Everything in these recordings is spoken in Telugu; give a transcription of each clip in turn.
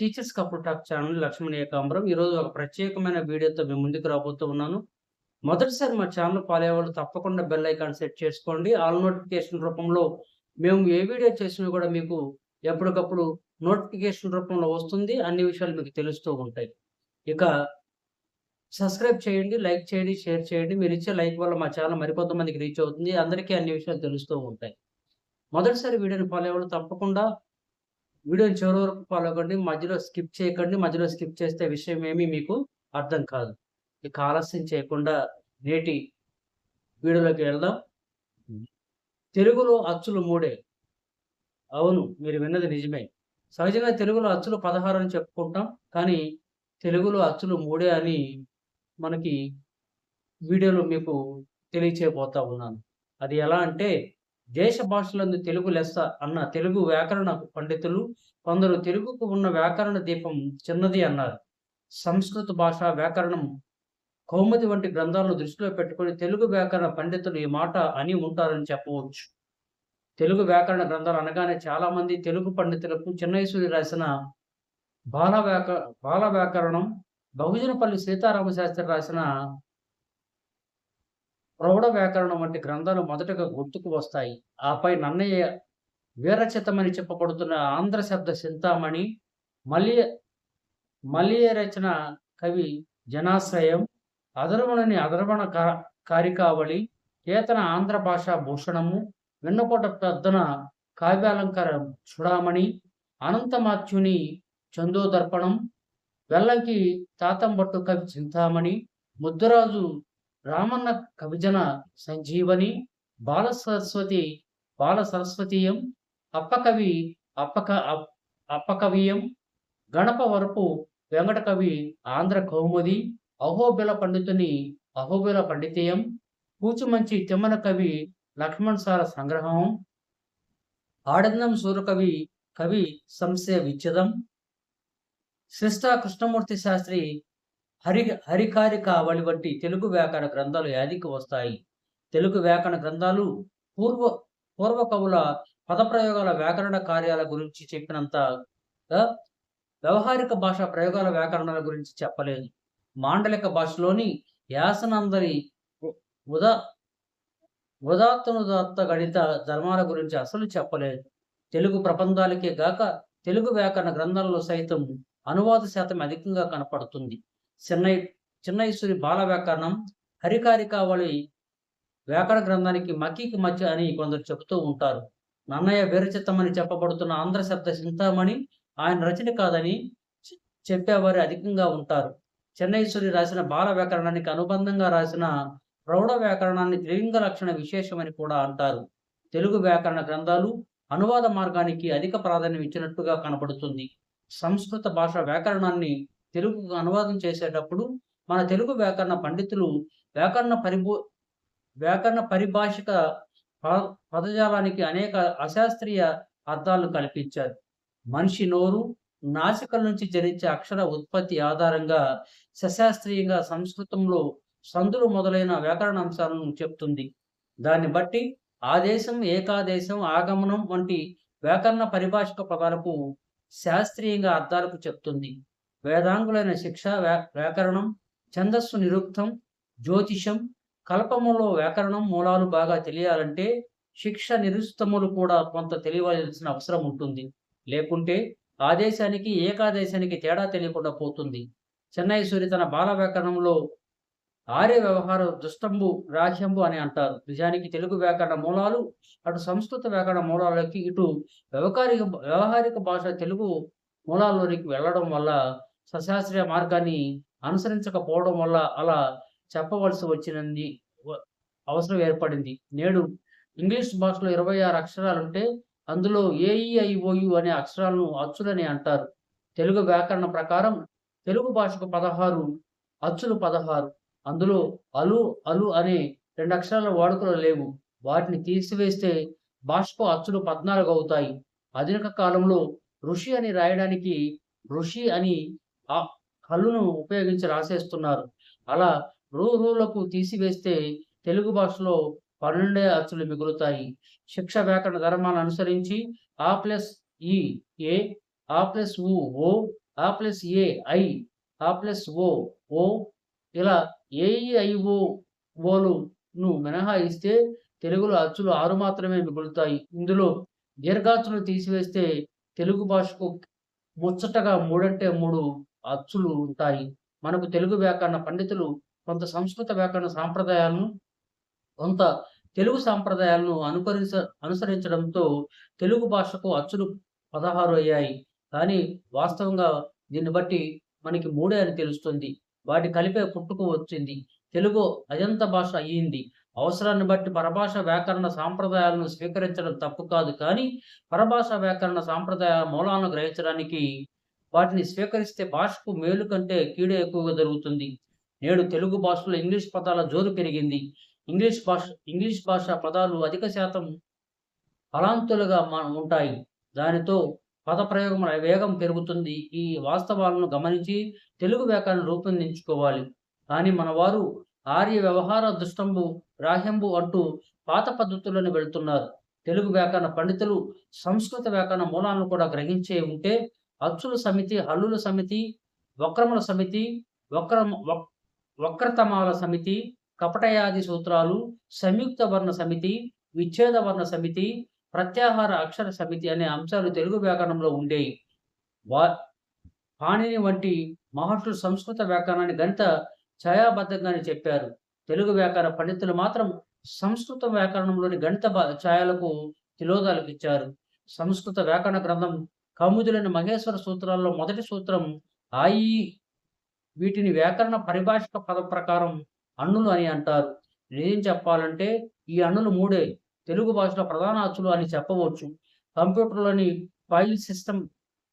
Teachers couple talk channel Lakshman Ekambaram. ఈరోజు ఒక ప్రత్యేకమైన వీడియోతో మేము ముందుకు రాబోతూ ఉన్నాను. మొదటిసారి మా ఛానల్ ఫాలో అయ్యే తప్పకుండా బెల్ ఐకాన్ సెట్ చేసుకోండి. ఆల్ నోటిఫికేషన్ రూపంలో మేము ఏ వీడియో చేసినా కూడా మీకు ఎప్పటికప్పుడు నోటిఫికేషన్ రూపంలో వస్తుంది. అన్ని విషయాలు మీకు తెలుస్తూ ఉంటాయి. ఇక సబ్స్క్రైబ్ చేయండి లైక్ చేయండి షేర్ చేయండి. మీరు ఇచ్చే లైక్ వల్ల మా ఛానల్ మరికొంతమందికి రీచ్ అవుతుంది. అందరికీ అన్ని విషయాలు తెలుస్తూ ఉంటాయి. మొదటిసారి వీడియోని ఫాలో అయ్యే తప్పకుండా వీడియోని చివరి వరకు ఫాలో అవ్వండి. మధ్యలో స్కిప్ చేయకండి. మధ్యలో స్కిప్ చేస్తే విషయం ఏమీ మీకు అర్థం కాదు. ఇక ఆలస్యం చేయకుండా నేటి వీడియోలోకి వెళ్దాం. తెలుగులో అచ్చులు మూడే. అవును మీరు విన్నది నిజమే. సహజంగా తెలుగులో అచ్చులు పదహారు అని చెప్పుకుంటాం. కానీ తెలుగులో అచ్చులు మూడే అని మనకి వీడియోలో మీకు తెలియచేయబోతా ఉన్నాను. అది ఎలా అంటే దేశ భాషలందు తెలుగు లెస్స అన్న తెలుగు వ్యాకరణ పండితులు కొందరు తెలుగుకు ఉన్న వ్యాకరణ దీపం చిన్నది అన్నారు. సంస్కృత భాష వ్యాకరణం కౌముది వంటి గ్రంథాలను దృష్టిలో పెట్టుకొని తెలుగు వ్యాకరణ పండితులు ఈ మాట అని ఉంటారని చెప్పవచ్చు. తెలుగు వ్యాకరణ గ్రంథాలు అనగానే చాలామంది తెలుగు పండితులకు చిన్నయసూరి రాసిన బాల వ్యాక బాల వ్యాకరణం బహుజనపల్లి సీతారామ శాస్త్రి రాసిన ప్రౌఢ వ్యాకరణం వంటి గ్రంథాలు మొదటగా గుర్తుకు వస్తాయి. ఆపై నన్నయ్య వీరచితమని చెప్పబడుతున్న ఆంధ్ర శబ్ద చింతామణి మలియ మలియ రచన కవి జనాశ్రయం అదర్వణని అదర్వణ కారికావళి కేతన ఆంధ్ర భాషా భూషణము వెన్నపోట పెద్దన కావ్యాలంకారం చూడామణి అనంతమాత్యుని చందోదర్పణం వెల్లంకి తాతంబట్టు కవి చింతామణి ముద్దురాజు రామన్న కవిజన సంజీవని బాల సరస్వతి బాల సరస్వతీయం అప్పకవి అప్పక అప్పకవియం గణప వరపు వెంకట కవి ఆంధ్ర కౌముది అహోబిల పండితుని అహోబిల పండితీయం కూచుమంచి తిమ్మన కవి లక్ష్మణ్ సార సంగ్రహం ఆడందం సూరకవి కవి సంశయ విచ్ఛేదం శిష్టా కృష్ణమూర్తి శాస్త్రి హరి హరికారిక వంటి తెలుగు వ్యాకరణ గ్రంథాలు యాదికి వస్తాయి. తెలుగు వ్యాకరణ గ్రంథాలు పూర్వ పూర్వ కవుల పదప్రయోగాల వ్యాకరణ కార్యాల గురించి చెప్పినంత వ్యవహారిక భాష ప్రయోగాల వ్యాకరణాల గురించి చెప్పలేదు. మాండలిక భాషలోని యాసనందరి ఉదా ఉదాత్తనుదాత్త గణిత ధర్మాల గురించి అసలు చెప్పలేదు. తెలుగు ప్రబంధాలకే గాక తెలుగు వ్యాకరణ గ్రంథాలలో సైతం అనువాద శాతం అధికంగా కనపడుతుంది. చెన్నై చిన్నైశ్వరి బాల వ్యాకరణం హరికారికావళి వ్యాకరణ గ్రంథానికి మకీకి మధ్య అని కొందరు చెబుతూ ఉంటారు. నన్నయ్య విరచితమని చెప్పబడుతున్న ఆంధ్ర శబ్ద చింతామణి ఆయన రచన కాదని చెప్పేవారు అధికంగా ఉంటారు. చెన్నైశ్వరి రాసిన బాల వ్యాకరణానికి అనుబంధంగా రాసిన ప్రౌఢ వ్యాకరణాన్ని త్రిలింగ లక్షణ విశేషమని కూడా అంటారు. తెలుగు వ్యాకరణ గ్రంథాలు అనువాద మార్గానికి అధిక ప్రాధాన్యం ఇచ్చినట్టుగా కనబడుతుంది. సంస్కృత భాష వ్యాకరణాన్ని తెలుగు అనువాదం చేసేటప్పుడు మన తెలుగు వ్యాకరణ పండితులు వ్యాకరణ పరిభూ వ్యాకరణ పరిభాషిక పదజాలానికి అనేక అశాస్త్రీయ అర్థాలను కల్పించారు. మనిషి నోరు నాసికల నుంచి జరించే అక్షర ఉత్పత్తి ఆధారంగా సశాస్త్రీయంగా సంస్కృతంలో సందులు మొదలైన వ్యాకరణ అంశాలను చెప్తుంది. దాన్ని బట్టి ఆదేశం ఏకాదేశం ఆగమనం వంటి వ్యాకరణ పరిభాషిక పదాలకు శాస్త్రీయంగా అర్థాలకు చెప్తుంది. వేదాంగులైన శిక్ష వ్యాకరణం ఛందస్సు నిరుక్తం జ్యోతిషం కల్పములో వ్యాకరణం మూలాలు బాగా తెలియాలంటే శిక్ష నిరుస్తములు కూడా కొంత తెలియవలసిన అవసరం ఉంటుంది. లేకుంటే ఆదేశానికి ఏకాదేశానికి తేడా తెలియకుండా పోతుంది. చెన్నైశ్వరి తన బాల వ్యాకరణంలో ఆర్య వ్యవహార దుష్టంబు రాజ్యంబు అని అంటారు. నిజానికి తెలుగు వ్యాకరణ మూలాలు అటు సంస్కృత వ్యాకరణ మూలాలకి ఇటు వ్యవహారిక వ్యవహారిక భాష తెలుగు మూలాల్లోనికి వెళ్ళడం వల్ల సశాస్త్రీయ మార్గాన్ని అనుసరించకపోవడం వల్ల అలా చెప్పవలసి వచ్చినది అవసరం ఏర్పడింది. నేడు ఇంగ్లీష్ భాషలో ఇరవై ఆరు అక్షరాలు ఉంటే అందులో ఏఈఐఓయు అనే అక్షరాలను అచ్చులని అంటారు. తెలుగు వ్యాకరణ ప్రకారం తెలుగు భాషకు పదహారు అచ్చులు పదహారు. అందులో అలు అలు అనే రెండు అక్షరాల వాడుకలు లేవు. వాటిని తీసివేస్తే భాషకు అచ్చులు పద్నాలుగు అవుతాయి. ఆధునిక కాలంలో ఋషి అని రాయడానికి ఋషి అని ఆ కళ్ళును ఉపయోగించి రాసేస్తున్నారు. అలా రూ రూలకు తీసివేస్తే తెలుగు భాషలో పన్నెండే అచ్చులు మిగులుతాయి. శిక్ష వ్యాకరణ ధర్మాలను అనుసరించి ఆ ప్లస్ ఈ ఏ ఆ ప్లస్ ఉ ఓ ఆ ప్లస్ ఏ ఐ ఆ ప్లస్ ఓ ఓ ఇలా ఏఈఐఓ ఓలును మినహాయిస్తే తెలుగులో అచ్చులు ఆరు మాత్రమే మిగులుతాయి. ఇందులో దీర్ఘాచులు తీసివేస్తే తెలుగు భాషకు ముచ్చటగా మూడంటే మూడు అచ్చులు ఉంటాయి. మనకు తెలుగు వ్యాకరణ పండితులు కొంత సంస్కృత వ్యాకరణ సాంప్రదాయాలను కొంత తెలుగు సాంప్రదాయాలను అనుకరించ అనుసరించడంతో తెలుగు భాషకు అచ్చులు పదహారు అయ్యాయి. కానీ వాస్తవంగా దీన్ని బట్టి మనకి మూడే అని తెలుస్తుంది. వాటి కలిపే పుట్టుకు వచ్చింది. తెలుగు అజంత భాష అయ్యింది. అవసరాన్ని బట్టి పరభాష వ్యాకరణ సాంప్రదాయాలను స్వీకరించడం తప్పు కాదు. కానీ పరభాష వ్యాకరణ సాంప్రదాయ మూలాలను గ్రహించడానికి వాటిని స్వీకరిస్తే భాషకు మేలు కంటే కీడే ఎక్కువగా జరుగుతుంది. నేడు తెలుగు భాషలో ఇంగ్లీష్ పదాల జోరు పెరిగింది. ఇంగ్లీష్ భాష ఇంగ్లీష్ భాష పదాలు అధిక శాతం ఫలాంతులుగా ఉంటాయి. దానితో పద ప్రయోగం వేగం పెరుగుతుంది. ఈ వాస్తవాలను గమనించి తెలుగు వ్యాకరణం రూపొందించుకోవాలి. కానీ మన వారు ఆర్య వ్యవహార దుష్టంబు గ్రాహ్యంబు అంటూ పాత పద్ధతులను వెళుతున్నారు. తెలుగు వ్యాకరణ పండితులు సంస్కృత వ్యాకరణ మూలాలను కూడా గ్రహించే ఉంటే అచ్చుల సమితి హల్లుల సమితి వక్రముల సమితి వక్రమ వక్రతమాల సమితి కపటయాది సూత్రాలు సంయుక్త వర్ణ సమితి విచ్ఛేద వర్ణ సమితి ప్రత్యాహార అక్షర సమితి అనే అంశాలు తెలుగు వ్యాకరణంలో ఉండేవి వా పాణిని వంటి మహర్షులు సంస్కృత వ్యాకరణాన్ని గణిత ఛాయాబద్ధంగానే చెప్పారు. తెలుగు వ్యాకరణ పండితులు మాత్రం సంస్కృత వ్యాకరణంలోని గణిత ఛాయలకు తిలోదాలకు ఇచ్చారు సంస్కృత వ్యాకరణ గ్రంథం కౌముదులైన మహేశ్వర సూత్రాల్లో మొదటి సూత్రం ఆయి వీటిని వ్యాకరణ పరిభాషిక పద ప్రకారం అన్నులు అని అంటారు. నేనేం చెప్పాలంటే ఈ అణులు మూడే. తెలుగు భాషలో ప్రధాన అచ్చులు అని చెప్పవచ్చు. కంప్యూటర్లోని ఫైల్ సిస్టమ్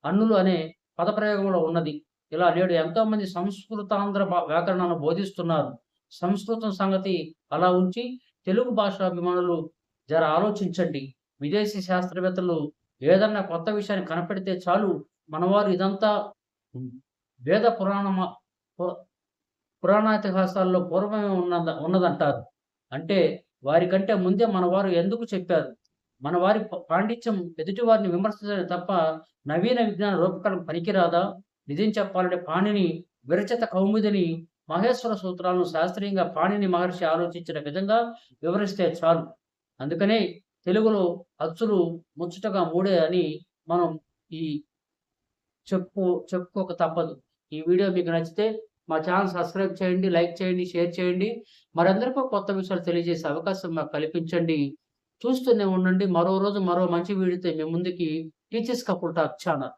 అన్నులు అనే పదప్రయోగంలో ఉన్నది. ఇలా నేడు ఎంతోమంది సంస్కృతాంధ్ర వ్యాకరణాన్ని బోధిస్తున్నారు. సంస్కృతం సంగతి అలా ఉంచి తెలుగు భాష అభిమానులు జర ఆలోచించండి. విదేశీ శాస్త్రవేత్తలు ఏదన్నా కొత్త విషయాన్ని కనపెడితే చాలు మనవారు ఇదంతా వేద పురాణ పురాణాతిహాసాల్లో పూర్వమే ఉన్నద ఉన్నదంటారు. అంటే వారికంటే ముందే మనవారు ఎందుకు చెప్పారు? మన వారి పాండిత్యం ఎదుటివారిని విమర్శించడం తప్ప నవీన విజ్ఞాన రూపకల్పన పనికిరాదా? నిజం చెప్పాలంటే పాణిని విరచిత కౌముదిని మహేశ్వర సూత్రాలను శాస్త్రీయంగా పాణిని మహర్షి ఆలోచించిన విధంగా వివరిస్తే చాలు. అందుకనే తెలుగులో అచ్చులు ముచ్చటగా మూడే అని మనం ఈ చెప్పు చెప్పుకోక తప్పదు. ఈ వీడియో మీకు నచ్చితే మా ఛానల్ సబ్స్క్రైబ్ చేయండి లైక్ చేయండి షేర్ చేయండి. మరందరికీ కొత్త విషయాలు తెలియజేసే అవకాశం మాకు కల్పించండి. చూస్తూనే ఉండండి. మరో రోజు మరో మంచి వీడియోతో మీ ముందుకి టీచర్స్ కపుల్ టాక్ ఛానల్.